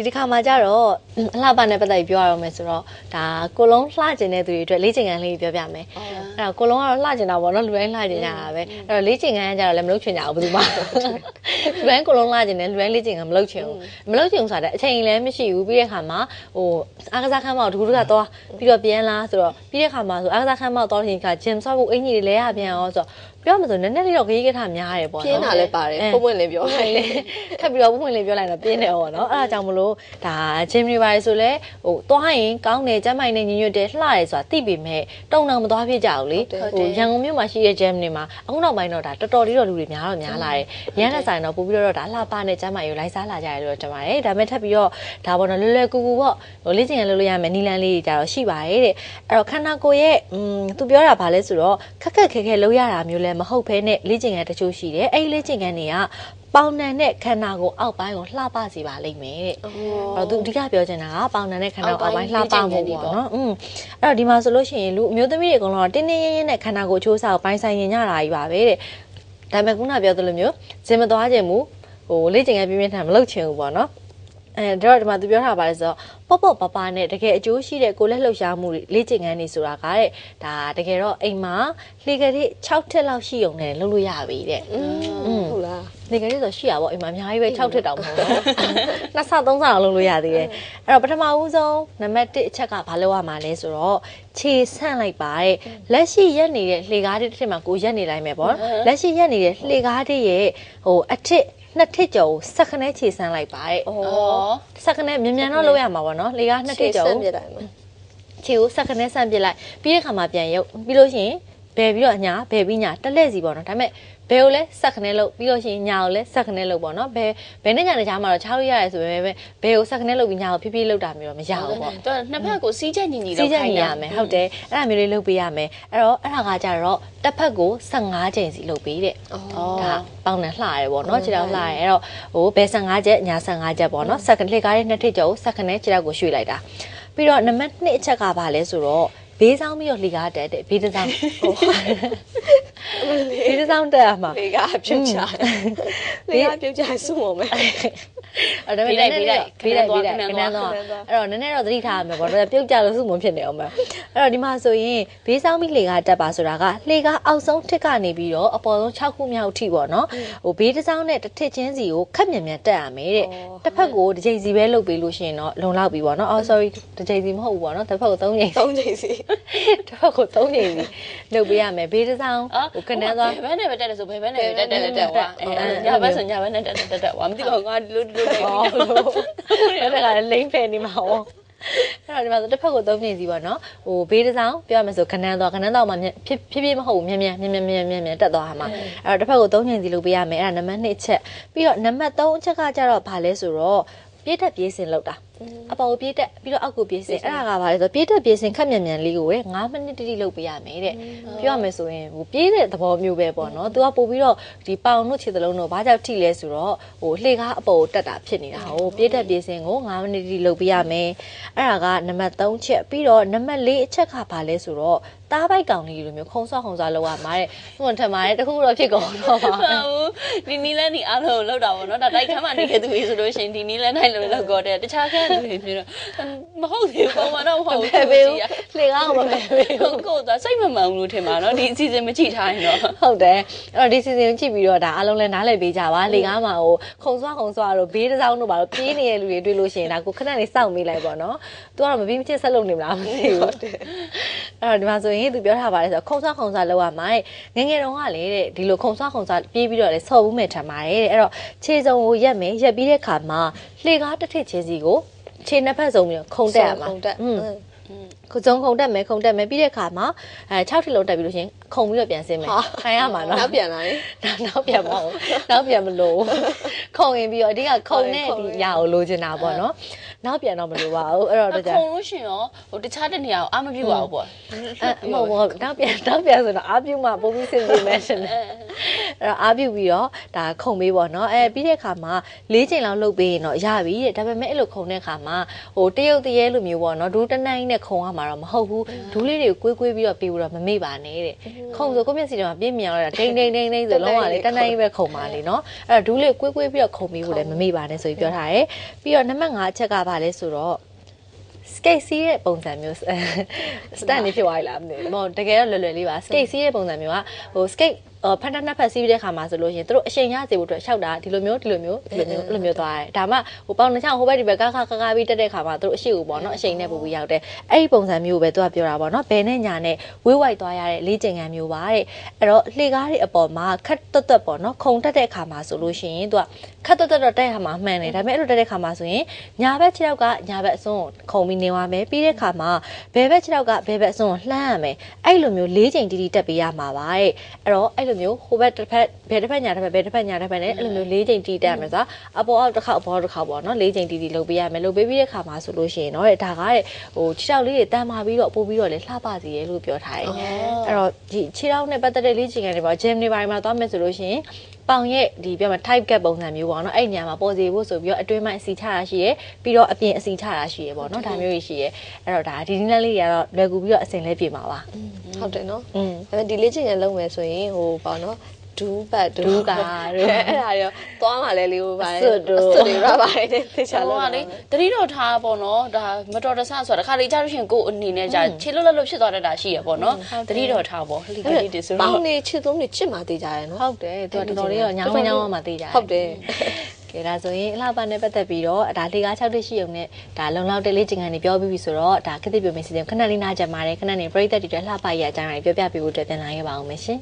ဒီတစ်ခါမှာကြတော့အလှပနဲ့ပတ်သက်ပြီးပြောရအောင်မယ်ဆိုတော့ဒါကိုလုံးလှကျင်တဲ့သူတွေအတွက်လေ့ကျင့်ခန်းလေးပြောပြမယ်အဲ့တော့ကိုလုံးကတော့လှကျင်တာပေါ့နော်လူတိုင်းလှကျင်ကြတာပဲအဲ့တော့လေ့ကျင့်ခန်းကကြတော့လည်းမလုပ်ချင်ကြဘူးဘယ်သူမှလူတိုင်းကိုလုံးလှကျင်တယ်လူတိုင်းလေ့ကျင့်ခန်းမလုပ်ချင်ဘူးမလုပ်ချင်ဘူးဆိုတာအချိန်လည်းမရှိဘူးပြီးတဲ့ခါမှာဟိုအားကစားခန်းမတခုတကတော့ပြီးတော့ပြန်လာဆိုတော့ပြီးတဲ့ခါမှာဆိုအားကစားခန်းမတော့ရင်ခါဂျင်ဆော့ဖို့အင်ကြီးတွေလဲရပြန်အောင်ဆိုတော့ပြောမှဆိုနည်းနည်းလေးတော့ခရီးကထများတယ်ပေါ့နော်ပြင်းတာလည်းပါတယ်အဲပုံပွင့်လည်းပြောပွင့်လေးထပ်ပြီးတော့ပွင့်လေးပြောလိုက်တော့ပြင်းတယ်ပေါ့နော်အဲ့ဒါကြောင့်မလို့ဒါဂျင်မီပါဆိုလဲဟိုသွားရင်ကောင်းတယ်ကျမ်းမိုင်နဲ့ညညွတ်တယ်လှတယ်ဆိုတာသိပေမဲ့တုံတောင်မသွားဖြစ်ကြဘူးလေဟိုရန်ကုန်မြို့မှာရှိတဲ့ဂျမ်တွေမှာအခုနောက်ပိုင်းတော့ဒါတော်တော်လေးတော့လူတွေများတော့များလာတယ်ရန်တဲ့ဆိုင်တော့ပို့ပြီးတော့ဒါလှပနဲ့ကျမ်းမိုင်ကိုလိုက်စားလာကြရတယ်လို့ထင်ပါတယ်ဒါပေမဲ့ထပ်ပြီးတော့ဒါပေါ့နော်လွယ်လွယ်ကူကူပေါ့ဟိုလေ့ကျင့်ရလုပ်လို့ရမယ်နီလန်းလေးတွေကြတော့ရှိပါတယ်တဲ့အဲ့တော့ခန္ဓာကိုယ်ရဲ့อืมသူပြောတာဗာလဲဆိုတော့ခက်ခက်ခဲခဲလုပ်ရတာမျိုးလည်းမဟုတ်ဘဲနဲ့လေ့ကျင့်ရတချို့ရှိတယ်အဲ့ဒီလေ့ကျင့်ခန်းတွေကပေါင်နံတဲ့ခန္ဓာကိုယ်အောက်ပိုင်းကိုလှပစေပါလိမ့်မယ်တဲ့အဲ့တော့သူအဓိကပြောချင်တာကပေါင်နံတဲ့ခန္ဓာကိုယ်အောက်ပိုင်းလှပမှုပေါ့နော်อืมအဲ့တော့ဒီမှာဆိုလို့ရှိရင်လူအမျိုးသမီးတွေအကုန်လုံးကတင်းတင်းရင်းရင်းနဲ့ခန္ဓာကိုယ်ချိုးစားကိုပိုင်းဆိုင်ရင်ညတာကြီးပါပဲတဲ့ဒါပေမဲ့ခုနပြောသလိုမျိုးဇင်မသွားခြင်းမူဟိုလေ့ကျင့်ခန်းပြင်းပြင်းထန်မလုပ်ချင်ဘူးပေါ့နော် အဲတော့ဒီမှာသူပြောထားပါလေဆိုတော့ပေါ့ပေါ့ပပနဲ့တကယ်အကျိုးရှိတဲ့ကိုယ်လက်လှုပ်ရှားမှုတွေလေ့ကျင့်ခန်းတွေဆိုတာကတဲ့ဒါတကယ်တော့အိမ်မှာလှေကလေး6ထက်လောက်ရှိုံနဲ့လုပ်လို့ရပြီတဲ့อืมဟုတ်လားနေကလေးဆိုရှိရပါဘောအိမ်မှာအများကြီးပဲ6ထစ်တောင်မဟုတ်ဘူးနှစ်ဆသုံးဆအောင်လုပ်လို့ရသေးတယ်အဲ့တော့ပထမဦးဆုံးနံပါတ်1အချက်ကဘာလုပ်ရမှာလဲဆိုတော့ခြေဆန့်လိုက်ပါတဲ့လက်ရှိရက်နေတဲ့လှေကားတစ်ထစ်မှာကိုရက်နေလိုက်မယ်ပေါ့လက်ရှိရက်နေတဲ့လှေကားတစ်ရဲ့ဟိုအထစ် နှစ်ထစ်ကျော်ကိုစက္ကနဲခြေဆန့်လိုက်ပါတဲ့ဩစက္ကနဲမြန်မြန်တော့လုပ်ရမှာပေါ့နော်လှေကားနှစ်ထစ်ကျော်ဆက်ကိုပြတိုင်းမှာခြေကိုစက္ကနဲဆန့်ပစ်လိုက်ပြီးတဲ့ခါမှာပြန်ရုပ်ပြီးလို့ရှိရင် ဘယ်ပြီးတော့ညာဘယ်ပြီးညာတက်လက်စီပေါ့နော်ဒါပေမဲ့ဘယ်ကိုလဲစက္ကနဲလို့ပြီးလို့ရှိရင်ညာကိုလဲစက္ကနဲလို့ပေါ့နော်ဘယ်ဘယ်နဲ့ညာနဲ့ကြားမှာတော့ချားလို့ရတယ်ဆိုပေမဲ့ဘယ်ကိုစက္ကနဲလို့ပြီးညာကိုဖြည်းဖြည်းလောက်တာမျိုးတော့မရဘူးပေါ့တော့နှစ်ဖက်ကိုစီးချက်ညီညီစီးတော့ချက်ခိုင်းညီရရမယ်ဟုတ်တယ်အဲ့ဒါမျိုးလေးလုပ်ပေးရမယ်အဲ့တော့အဲ့ဒါကကြတော့တစ်ဖက်ကို15ချိန်စီလုပ်ပေးတဲ့ဩဒါပေါင်းနဲ့လှရဲပေါ့နော်ခြေထောက်လှရဲအဲ့တော့ဟိုဘယ်15ချက်ညာ15ချက်ပေါ့နော်စက္ကလက်ကားရဲ့နှစ်ထစ်ကျော်ကိုစက္ကနဲ့ခြေထောက်ကိုရွှေ့လိုက်တာပြီးတော့နံပါတ်2အချက်ကဘာလဲဆိုတော့ ဘေးဆောင်ပြီးတော့လှီကားတက်တဲ့ဘေးတစ်ဆောင်ဟိုဘေးတစ်ဆောင်တက်ရမှာလေကပြုတ်ချလေကပြုတ်ချစုံမမယ် အဲ့ဒါပေမဲ့ဘေးလိုက်ဘေးလိုက်ဘေးလိုက်ခဏတော့အဲ့တော့နည်းနည်းတော့သတိထားရမယ်ပေါ့နော်ပြုတ်ကြလို့စုမဖြစ်နေအောင်ပဲအဲ့တော့ဒီမှာဆိုရင်ဘေးဆောင်ပြီးလှေကားတက်ပါဆိုတာကလှေကားအောက်ဆုံးထစ်ကနေပြီးတော့အပေါ်ဆုံး6ခုမြောက်ထိပေါ့နော်ဟိုဘေးတစ်ဆောင်နဲ့တစ်ထစ်ချင်းစီကိုခက်မြန်မြန်တက်ရမယ်တဲ့တစ်ဖက်ကိုတစ်ချိန်စီပဲလုပ်ပေးလို့ရှိရင်တော့လုံလောက်ပြီပေါ့နော်အော် sorry တစ်ချိန်စီမဟုတ်ဘူးပေါ့နော်တစ်ဖက်ကို3ချိန်သုံးချိန်စီတစ်ဖက်ကို3ချိန်စီလုပ်ပေးရမယ်ဘေးတစ်ဆောင်ဟိုခဏသွားဘယ်နဲ့ပဲတက်တယ်ဆိုဘယ်ဘက်နဲ့ပဲတက်တယ်တက်သွားညာဘက်ဆိုညာဘက်နဲ့တက်တက်တက်ဝါမသိတော့ငါဒီလိုဒီလိုတက်ဟောလို့အဲ့ဒါကလည်းလိမ့်ဖယ်နေမှာဟောအဲ့တော့ဒီမှာဆိုတစ်ဖက်ကိုသုံးနေစီပေါ့နော်ဟိုဘေးတစ်ဆောင်ပြောရမယ်ဆိုခဏန်းသွားခဏန်းတော့မှဖြစ်ဖြစ်ဖြစ်မဟုတ်ဘူးမြန်မြန်မြန်မြန်မြန်မြန်တက်သွားမှာအဲ့တော့တစ်ဖက်ကိုသုံးနေစီလုပ်ပေးရမယ်အဲ့ဒါနံပါတ်2ချက်ပြီးတော့နံပါတ်3အချက်ကကြတော့ဘာလဲဆိုတော့ပြည့်တက်ပြေးစင်လောက်တာ အပေါ်ပြေးတက်ပြီးတော့အောက်ကိုပြေးစင်အဲ့ဒါကဘာလဲဆိုတော့ပြေးတက်ပြေးစင်ခက်မြန်မြန်လေးကိုပဲ9မိနစ်တိတိလုပ်ပေးရမယ်တဲ့ပြောရမယ်ဆိုရင်ဟိုပြေးတဲ့သဘောမျိုးပဲပေါ့နော်သူကပို့ပြီးတော့ဒီပေါင်တို့ခြေသလုံးတို့ဘာကြောင့်ထိလဲဆိုတော့ဟိုလှေကားအပေါ်ကိုတက်တာဖြစ်နေတာဟိုပြေးတက်ပြေးစင်ကို9မိနစ်တိတိလုပ်ပေးရမယ်အဲ့ဒါကနံပါတ်3ချက်ပြီးတော့နံပါတ်4အချက်ကဘာလဲဆိုတော့တားပိုက်ကောင်လေးလိုမျိုးခုံဆော့ခုံဆော့လောက်ရမှာတဲ့ဟိုထင်ပါတယ်တခုတော့ဖြစ်ကုန်တော့ပါဟုတ်ဒီနီလန်းဒီအားလုံးလောက်တာပေါ့နော်ဒါတိုက်ခန်းမှာနေခဲ့သူကြီးဆိုလို့ရှိရင်ဒီနီလန်းနိုင်လို့လောက်တော့တယ်တခြားခန်းသူတွေမျိုးတော့မဟုတ်သေးဘူးပုံမှန်တော့မဟုတ်ဖယ်ပေးဘူးလှေကားကိုမဖယ်ပေးဘူးကိုယ်ကစိတ်မမှန်ဘူးလို့ထင်ပါနော်ဒီအစီအစဉ်မကြည့်ထားရင်တော့ဟုတ်တယ်အဲ့တော့ဒီ season ကြည့်ပြီးတော့ဒါအားလုံးလည်းနားလည်ပေးကြပါလေကားမှာဟိုခုံဆွားခုံဆွားတို့ဘေးတစ်စောင်းတို့ပါတော့ပြေးနေတဲ့လူတွေတွေ့လို့ရှိရင်ဒါကိုခဏလေးစောင့်မေးလိုက်ပေါ့နော်။ तू ကတော့မပြီးမချစ်ဆက်လုပ်နေမလားမသိဘူး။အဲ့တော့ဒီမှာဆိုရင် तू ပြောထားပါတယ်ဆိုတော့ခုံဆွားခုံဆွားလောက်ရမှာတဲ့ငယ်ငယ်တုန်းကလေတဲ့ဒီလိုခုံဆွားခုံဆွားပြေးပြီးတော့လေဆော့ဘူးမဲ့ထမ်းပါတယ်တဲ့အဲ့တော့ခြေစုံကိုရက်မယ်ရက်ပြီးတဲ့ခါမှာလှေကားတစ်ထစ်ချင်းစီကို ခြေနှစ်ဖက်စုံပြီးတော့ခုံတက်ရမှာခုံတက်อืมခုစုံခုံတက်မယ်ခုံတက်မယ်ပြီးတဲ့အခါမှာအဲ6ထစ်လုံးတက်ပြီးလို့ရှရင်ခုံပြီးတော့ပြန်ဆင်းမယ်ခိုင်းရမှာနော်နောက်ပြန်လာရင်နောက်နောက်ပြန်မဟုတ်နောက်ပြန်မလို့ခုံရင်ပြီးတော့အဓိကခုံနဲ့ဒီညာကိုလိုချင်တာပေါ့နော်နောက်ပြန်တော့မလိုပါဘူးအဲ့တော့တကြခုံလို့ရှိရင်ရောဟိုတခြားတဲ့နေရာကိုအားမပြည့်ပါဘူးပေါ့အဲမဟုတ်ဘူးနောက်ပြန်နောက်ပြန်ဆိုတော့အာပြုမှပုံပြီးစင်ပြီးမယ်ရှင် တယ်တော့အားပြုပြီးတော့ဒါခုံပေးပေါ့နော်အဲပြီးတဲ့အခါမှာ၄ချိန်လောက်လှုပ်ပေးရင်တော့ရပြီတဲ့ဒါပေမဲ့အဲ့လိုခုံတဲ့အခါမှာဟိုတရုတ်တရေလိုမျိုးပေါ့နော်ဒူးတနိုင်နဲ့ခုံရမှာတော့မဟုတ်ဘူးဒူးလေးတွေကိုကွေးကွေးပြီးတော့ပေးဖို့တော့မမေ့ပါနဲ့တဲ့ခုံဆိုကိုယ့်မျက်စိထဲမှာပြင်းမြန်လာတာဒိန်ဒိန်ဒိန်ဒိန်ဆိုလုံးဝလေတနိုင်ပဲခုံပါလေနော်အဲ့တော့ဒူးလေးကွေးကွေးပြီးတော့ခုံပေးဖို့လည်းမမေ့ပါနဲ့ဆိုပြီးပြောထားတယ်ပြီးတော့နံပါတ်5အချက်ကဘာလဲဆိုတော့ skate စီးတဲ့ပုံစံမျိုး stand နေဖြစ်သွားပြီလားမသိဘူး။ဟိုတကယ်တော့လွယ်လွယ်လေးပါ skate စီးတဲ့ပုံစံမျိုးကဟို skate ဖက်တစ်နှစ်ဖက်စီးပြီးတဲ့ခါမှာဆိုလို့ရှိရင်တို့အချိန်ရစေဖို့အတွက်ရှောက်တာဒီလိုမျိုးဒီလိုမျိုးဒီလိုမျိုးအဲ့လိုမျိုးသွားတယ်ဒါမှဟိုပေါင်နှချောင်းဟိုဘက်ဒီဘက်ကခါခါခါပြီးတက်တဲ့ခါမှာတို့အရှိကိုပေါ့နော်အချိန်နဲ့ပို့ပြီးရောက်တယ်အဲ့ဒီပုံစံမျိုးပဲသူကပြောတာပေါ့နော်ဘယ်နဲ့ညာနဲ့ဝေးဝိုက်သွားရတဲ့လေးကျင်ငံမျိုးပါတဲ့အဲ့တော့လှေကားတွေအပေါ်မှာခတ်တွတ်တွတ်ပေါ့နော်ခုံတက်တဲ့ခါမှာဆိုလို့ရှိရင်သူကခတ်တွတ်တွတ်တော့တက်ခါမှာမှန်တယ်ဒါပေမဲ့အဲ့လိုတက်တဲ့ခါမှာဆိုရင်ညာဘက်ခြေထောက်ကညာဘက်အစွန်းကိုခုံပြီးနေသွားမယ်ပြီးတဲ့ခါမှာဘယ်ဘက်ခြေထောက်ကဘယ်ဘက်အစွန်းကိုလှမ်းရမယ်အဲ့လိုမျိုးလေးချိန်တီးတီးတက်ပေးရမှာပါတဲ့အဲ့တော့အဲ့လိုမျိုးဟိုဘက်တစ်ဖက်ဘယ်တစ်ဖက်ညာတစ်ဖက်ဘယ်တစ်ဖက်ညာတစ်ဖက်နဲ့အဲ့လိုမျိုးလေးချိန်တီးတက်ရမယ်ဆိုတာအပေါ်အောက်တစ်ခါအပေါ်အောက်တစ်ခါပေါ့နော်လေးချိန်တီးတီးလုပ်ပေးရမယ်လုပ်ပေးပြီးတဲ့ခါမှာဆိုလို့ရှိရင်တော့တဲ့ဒါကတဲ့ဟိုခြေထောက်လေးတွေတန်းမာပြီးတော့ပို့ပြီးတော့လေလှပစီရဲလို့ပြောထားတယ်အဲ့တော့ဒီခြေထောက်နဲ့ပတ်သက်တဲ့လေးချိန်တွေပေါ့ gym တွေဘာတွေမှာသွားမယ်ဆိုလို့ရှိရင် ပေါင်ရဲ့ဒီပြောမှာ type gap ပုံစံမျိုးပေါ့နော်အဲ့ညမှာပေါ်စီဖို့ဆိုပြီးတော့အတွင်းပိုင်းအစီချတာရှိရယ်ပြီးတော့အပြင်အစီချတာရှိရယ်ပေါ့နော်ဒါမျိုးကြီးရှိရယ်အဲ့တော့ဒါဒီနည်းလေးတွေကတော့လွယ်ကူပြီးတော့အစင်လေးပြင်ပါပါဟုတ်တယ်နော်อืมဒါပေမဲ့ဒီလေ့ကျင့်ရလုံးမယ်ဆိုရင်ဟိုပေါ့နော် ဒူးပတ်ဒူးကာတို့အဲ့ဒါရောသွားမှလည်းလေးဟိုပါအစွတ်တို့အစွတ်တွေရပါတယ်တေချာဟိုလုံးကလေတတိတော်ထားပေါ့နော်ဒါမတော်တဆဆိုတာတခါလေကြားလို့ရှိရင်ကိုယ်အနေနဲ့ကြာခြေလွတ်လွတ်လွတ်ဖြစ်သွားတတ်တာရှိရပေါ့နော်တတိတော်ထားပေါ့လိကလေးတွေဆိုပေါတော့င်းနေချစ်သုံးနေချစ်မှသေးကြရယ်နော်ဟုတ်တယ်သူကတော်တော်လေးတော့ညောင်းညောင်းမှသိကြတယ်ဟုတ်တယ်ကဲဒါဆိုရင်အလှပနဲ့ပတ်သက်ပြီးတော့ဒါလေကား6တက်ရှိုံနဲ့ဒါလုံလောက်တဲ့လေးချင်ကန်တွေပြောပြီးပြီဆိုတော့ဒါခက်တဲ့ပြုံးမစီစဉ်ခဏလေးနားကြမှာတယ်ခဏနေပြိသက်တွေအတွက်လှပရအကြောင်းတွေပြောပြပေးဖို့အတွက်ပြန်လာခဲ့ပါအောင်မယ်ရှင်